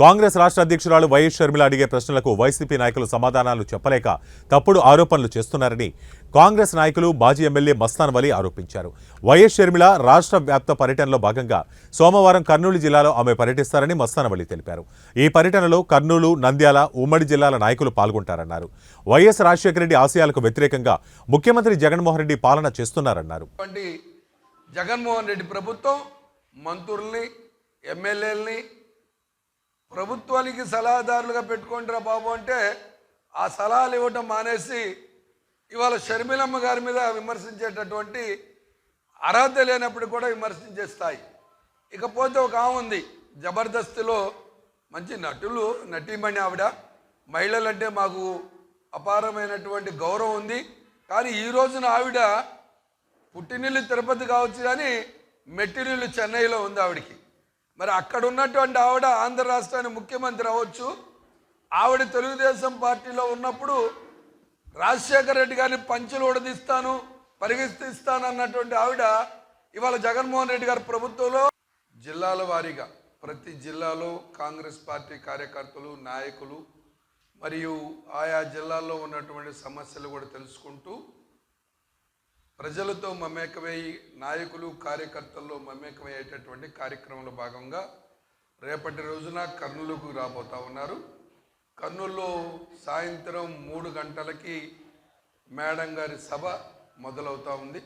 కాంగ్రెస్ రాష్ట్ర అధ్యక్షురాలు వైఎస్ షర్మిల అడిగే ప్రశ్నలకు వైసీపీ నాయకులు సమాధానాలు చెప్పలేక తప్పుడు ఆరోపణలు చేస్తున్నారని కాంగ్రెస్ నాయకులు మాజీ ఎమ్మెల్యే మస్తాన్ వలి ఆరోపించారు. వైఎస్ షర్మిల రాష్ట్ర వ్యాప్త పర్యటనలో భాగంగా సోమవారం కర్నూలు జిల్లాలో ఆమె పర్యటిస్తారని మస్తానవలి తెలిపారు. ఈ పర్యటనలో కర్నూలు నంద్యాల ఉమ్మడి జిల్లాల నాయకులు పాల్గొంటారన్నారు. వైఎస్ రాజశేఖర రెడ్డి ఆశయాలకు వ్యతిరేకంగా ముఖ్యమంత్రి జగన్మోహన్ రెడ్డి పాలన చేస్తున్నారన్నారు. జగన్మోహన్ రెడ్డి ప్రభుత్వం మంత్రుల్ని ఎమ్మెల్యేలని ప్రభుత్వానికి సలహాదారులుగా పెట్టుకుంటారా బాబు అంటే ఆ సలహాలు ఇవ్వటం మానేసి ఇవాళ షర్మిలమ్మ గారి మీద విమర్శించేటటువంటి అర్హత లేనప్పుడు కూడా విమర్శించే స్థాయి. ఇకపోతే ఒక ఆమె ఉంది జబర్దస్త్లో మంచి నటులు నటీమణి ఆవిడ. మహిళలంటే మాకు అపారమైనటువంటి గౌరవం ఉంది. కానీ ఈ రోజున ఆవిడ పుట్టినిల్లు తిరుపతి కావచ్చు కానీ మెట్టినిల్లు చెన్నైలో ఉంది ఆవిడకి. మరి అక్కడ ఉన్నటువంటి ఆవిడ ఆంధ్ర రాష్ట్రానికి ముఖ్యమంత్రి అవ్వచ్చు. ఆవిడ తెలుగుదేశం పార్టీలో ఉన్నప్పుడు రాజశేఖర రెడ్డి గారిని పంచులు ఉడదీస్తాను పరిగెత్తిస్తాను అన్నటువంటి ఆవిడ ఇవాళ జగన్మోహన్ రెడ్డి గారి ప్రభుత్వంలో జిల్లాల వారీగా ప్రతి జిల్లాలో కాంగ్రెస్ పార్టీ కార్యకర్తలు నాయకులు మరియు ఆయా జిల్లాల్లో ఉన్నటువంటి సమస్యలు కూడా తెలుసుకుంటూ ప్రజలతో మమేకమై నాయకులు కార్యకర్తల్లో మమేకమయ్యేటటువంటి కార్యక్రమంలో భాగంగా రేపటి రోజున కర్నూలుకు రాబోతా ఉన్నారు. కర్నూలులో సాయంత్రం మూడు గంటలకి మేడం గారి సభ మొదలవుతా ఉంది.